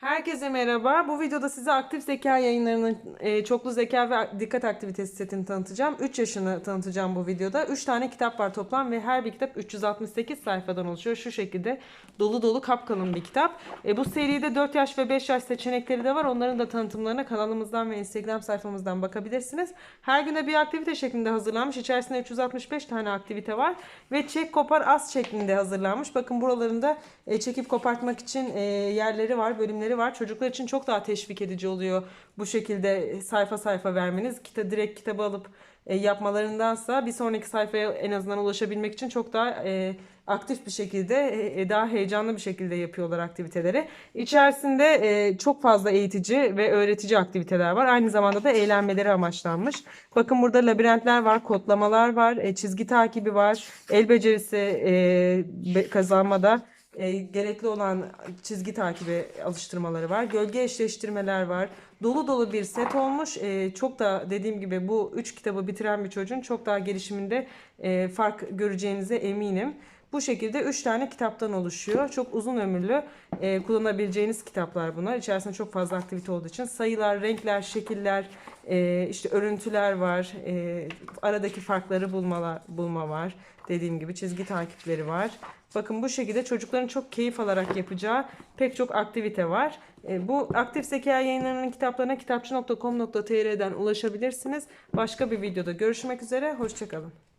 Herkese merhaba. Bu videoda size aktif zeka yayınlarının e, çoklu zeka ve dikkat aktivitesi setini tanıtacağım. 3 yaşını tanıtacağım bu videoda. 3 tane kitap var toplam ve her bir kitap 368 sayfadan oluşuyor. Şu şekilde dolu dolu kapkalın bir kitap. E, bu seride 4 yaş ve 5 yaş seçenekleri de var. Onların da tanıtımlarına kanalımızdan ve Instagram sayfamızdan bakabilirsiniz. Her güne bir aktivite şeklinde hazırlanmış. İçerisinde 365 tane aktivite var ve çek kopar as şeklinde hazırlanmış. Bakın buralarında e, çekip kopartmak için e, yerleri var, bölümleri var. Çocuklar için çok daha teşvik edici oluyor bu şekilde sayfa sayfa vermeniz. Kita direkt kitabı alıp e, yapmalarındansa bir sonraki sayfaya en azından ulaşabilmek için çok daha e, aktif bir şekilde, e, daha heyecanlı bir şekilde yapıyorlar aktiviteleri. İçerisinde e, çok fazla eğitici ve öğretici aktiviteler var. Aynı zamanda da eğlenmeleri amaçlanmış. Bakın burada labirentler var, kodlamalar var, e, çizgi takibi var, el becerisi e, kazanmada e, gerekli olan çizgi takibi alıştırmaları var. Gölge eşleştirmeler var. Dolu dolu bir set olmuş. E, çok da dediğim gibi bu üç kitabı bitiren bir çocuğun çok daha gelişiminde e, fark göreceğinize eminim. Bu şekilde 3 tane kitaptan oluşuyor. Çok uzun ömürlü e, kullanabileceğiniz kitaplar bunlar. İçerisinde çok fazla aktivite olduğu için sayılar, renkler, şekiller, e, işte örüntüler var. E, aradaki farkları bulmalar, bulma var. Dediğim gibi çizgi takipleri var. Bakın bu şekilde çocukların çok keyif alarak yapacağı pek çok aktivite var. E, bu aktif zeka yayınlarının kitaplarına kitapçı.com.tr'den ulaşabilirsiniz. Başka bir videoda görüşmek üzere. Hoşçakalın.